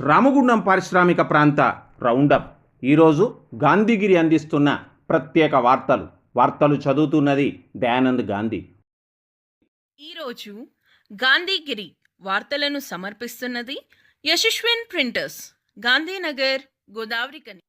రామగుండం పారిశ్రామిక ప్రాంత రౌండప్. ఈరోజు గాంధీగిరి అందిస్తున్న ప్రత్యేక వార్తలు. వార్తలు చదువుతున్నది దయానంద్ గాంధీ. ఈరోజు గాంధీగిరి వార్తలను సమర్పిస్తున్నది యశస్విన్ ప్రింటర్స్ గాంధీనగర్ గోదావరికని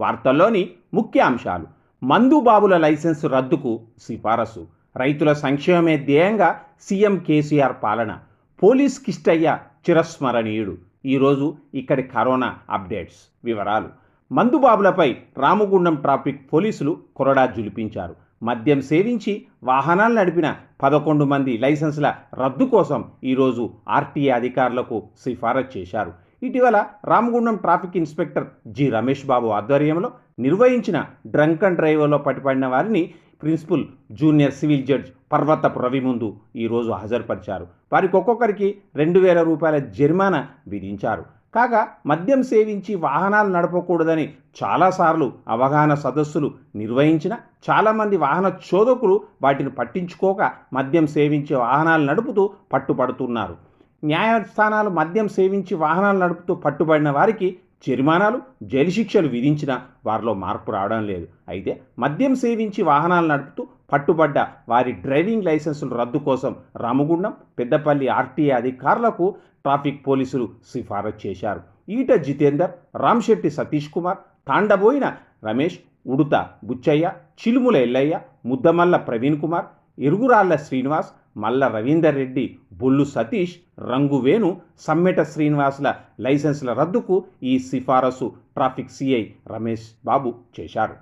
వార్తల్లోని ముఖ్య అంశాలు. మందుబాబుల లైసెన్సు రద్దుకు సిఫారసు. రైతుల సంక్షేమమే ధ్యేయంగా సీఎం కేసీఆర్ పాలన. పోలీస్ కిష్టయ్య చిరస్మరణీయుడు. ఈరోజు ఇక్కడి కరోనా అప్డేట్స్ వివరాలు. మందుబాబులపై రామగుండం ట్రాఫిక్ పోలీసులు కొరడా జులిపించారు. మద్యం సేవించి వాహనాలు నడిపిన పదకొండు మంది లైసెన్సుల రద్దు కోసం ఈరోజు ఆర్టీఏ అధికారులకు సిఫారసు చేశారు. ఇటీవల Ramagundam traffic inspector G Ramesh Babu ఆధ్వర్యంలో నిర్వహించిన డ్రంక్ అండ్ డ్రైవర్లో పట్టుబడిన వారిని principal junior civil judge Parvathapu Ravi ముందు ఈరోజు హాజరుపరిచారు. వారికి ఒక్కొక్కరికి రెండు వేల రూపాయల జరిమానా విధించారు. కాగా మద్యం సేవించి వాహనాలు నడపకూడదని చాలాసార్లు అవగాహన సదస్సులు నిర్వహించిన చాలామంది వాహన చోదకులు వాటిని పట్టించుకోక మద్యం సేవించి వాహనాలు నడుపుతూ పట్టుబడుతున్నారు న్యాయస్థానాలు మద్యం సేవించి వాహనాలు నడుపుతూ పట్టుబడిన వారికి జరిమానాలు జైలు శిక్షలు విధించినా వారిలో మార్పు రావడం లేదు. అయితే మద్యం సేవించి వాహనాలు నడుపుతూ పట్టుబడ్డ వారి డ్రైవింగ్ లైసెన్సుల రద్దు కోసం రామగుండం పెద్దపల్లి ఆర్టీఏ అధికారులకు ట్రాఫిక్ పోలీసులు సిఫారసు చేశారు. ఈట జితేందర్ రామ్శెట్టి సతీష్ కుమార్ తాండబోయిన రమేష్ ఉడుత బుచ్చయ్య చిలుముల ఎల్లయ్య ముద్దమల్ల ప్రవీణ్ కుమార్ ఎరుగురాళ్ళ శ్రీనివాస్ మల్ల రవీందర్ రెడ్డి బొల్లు సతీష్ రంగు వేణు సమ్మెట శ్రీనివాసుల లైసెన్సుల రద్దుకు ఈ సిఫారసు ట్రాఫిక్ సిఐ రమేష్ బాబు చేశారు.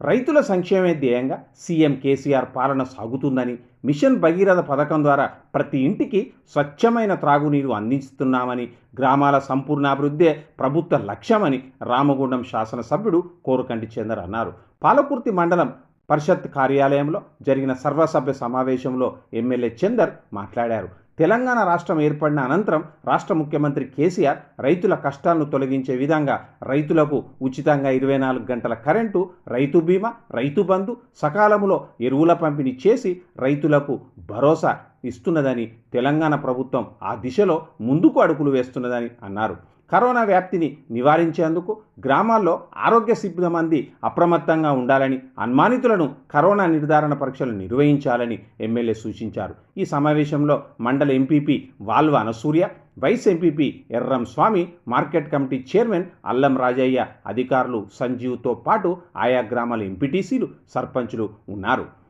రైతుల సంక్షేమే ధ్యేయంగా సీఎం కేసీఆర్ పాలన సాగుతుందని మిషన్ భగీరథ పథకం ద్వారా ప్రతి ఇంటికి స్వచ్ఛమైన త్రాగునీరు అందిస్తున్నామని గ్రామాల సంపూర్ణాభివృద్ధే ప్రభుత్వ లక్ష్యమని రామగుండం శాసనసభ్యుడు కోరుకంటి చందర్ అన్నారు. పాలకుర్తి మండలం పరిషత్ కార్యాలయంలో జరిగిన సర్వసభ్య సమావేశంలో ఎమ్మెల్యే చందర్ మాట్లాడారు. తెలంగాణ రాష్ట్రం ఏర్పడిన అనంతరం రాష్ట్ర ముఖ్యమంత్రి కేసీఆర్ రైతుల కష్టాలను తొలగించే విధంగా రైతులకు ఉచితంగా ఇరవై నాలుగు గంటల కరెంటు రైతు బీమా రైతు బంధు సకాలంలో ఎరువుల పంపిణీ చేసి రైతులకు భరోసా ఇస్తున్నదని తెలంగాణ ప్రభుత్వం ఆ దిశలో ముందుకు అడుగులు వేస్తున్నదని అన్నారు. కరోనా వ్యాప్తిని నివారించేందుకు గ్రామాల్లో ఆరోగ్య సిబ్బంది అప్రమత్తంగా ఉండాలని అనుమానితులను కరోనా నిర్ధారణ పరీక్షలు నిర్వహించాలని ఎమ్మెల్యే సూచించారు. ఈ సమావేశంలో మండల MPP Valva Anasurya vice MPP Erram Swamy market committee chairman Allam Rajaiah అధికారులు సంజీవ్తో పాటు ఆయా గ్రామాల ఎంపీటీసీలు సర్పంచులు ఉన్నారు.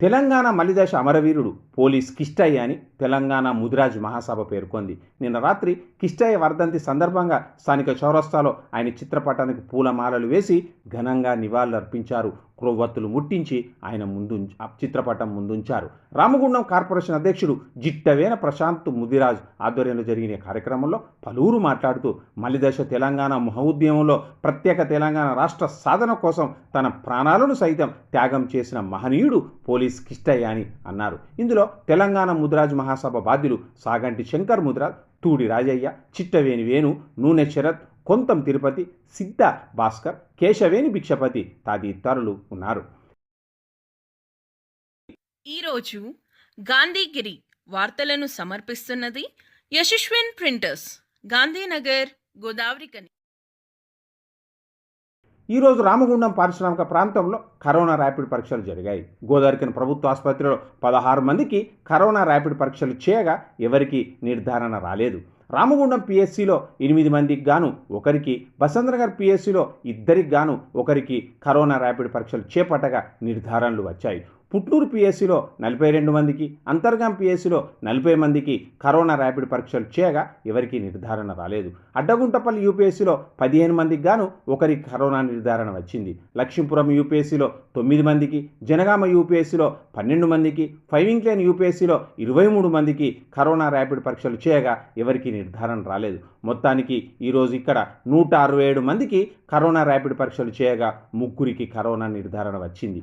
తెలంగాణ మలిదశ అమరవీరుడు పోలీస్ కిష్టయ్య అని తెలంగాణ ముదిరాజ్ మహాసభ పేర్కొంది. నిన్న రాత్రి కిష్టయ్య వర్ధంతి సందర్భంగా స్థానిక చౌరస్తాలో ఆయన చిత్రపటానికి పూలమాలలు వేసి ఘనంగా నివాళులర్పించారు. క్రొవ్వత్తులు ముట్టించి ఆయన ముందు చిత్రపటం ముందుంచారు. రామగుండం కార్పొరేషన్ అధ్యక్షుడు జిట్టవేన ప్రశాంత్ ముదిరాజ్ ఆధ్వర్యంలో జరిగిన కార్యక్రమంలో పలువురు మాట్లాడుతూ మలిదశ తెలంగాణ మహోద్యమంలో ప్రత్యేక తెలంగాణ రాష్ట్ర సాధన కోసం తన ప్రాణాలను సైతం త్యాగం చేసిన మహనీయుడు పోలీస్ కిష్టయ్య అని అన్నారు. ఇందులో తెలంగాణ ముదిరాజ్ మహా మహాసభ బాధ్యులు సాగంటి శంకర్ ముద్ర తూడి రాజయ్య చిట్టవేని వేణు నూనె శరత్ కొంతం తిరుపతి సిద్ధ భాస్కర్ కేశవేణి భిక్షపతి తదితరులు ఉన్నారు. ఈరోజు గాంధీగిరి వార్తలను సమర్పిస్తున్నది యశస్విన్ ప్రింటర్స్ గాంధీనగర్ గోదావరికని ఈరోజు రామగుండం పారిశ్రామిక ప్రాంతంలో కరోనా ర్యాపిడ్ పరీక్షలు జరిగాయి. గోదావరికిన ప్రభుత్వ ఆసుపత్రిలో పదహారు మందికి కరోనా ర్యాపిడ్ పరీక్షలు చేయగా ఎవరికి నిర్ధారణ రాలేదు. రామగుండం పిఎస్సిలో ఎనిమిది మందికి గాను ఒకరికి బసంతనగర్ పిఎస్సిలో ఇద్దరికి గాను ఒకరికి కరోనా ర్యాపిడ్ పరీక్షలు చేపట్టగా నిర్ధారణలు వచ్చాయి. పుట్నూరు పిఎస్సిలో నలభై రెండు మందికి అంతర్గాం పిఎస్సిలో నలభై మందికి కరోనా ర్యాపిడ్ పరీక్షలు చేయగా ఎవరికి నిర్ధారణ రాలేదు. అడ్డగుంటపల్లి యూపీఎస్సిలో పదిహేను మందికి గాను ఒకరికి కరోనా నిర్ధారణ వచ్చింది. లక్ష్మీపురం యూపీఎస్సిలో తొమ్మిది మందికి జనగామ యూపీఎస్సిలో పన్నెండు మందికి ఫైవింగ్ లేన్ యూపీఎస్సిలో ఇరవై మూడు మందికి కరోనా ర్యాపిడ్ పరీక్షలు చేయగా ఎవరికి నిర్ధారణ రాలేదు. మొత్తానికి ఈరోజు ఇక్కడ నూట అరవై ఏడు మందికి కరోనా ర్యాపిడ్ పరీక్షలు చేయగా ముగ్గురికి కరోనా నిర్ధారణ వచ్చింది.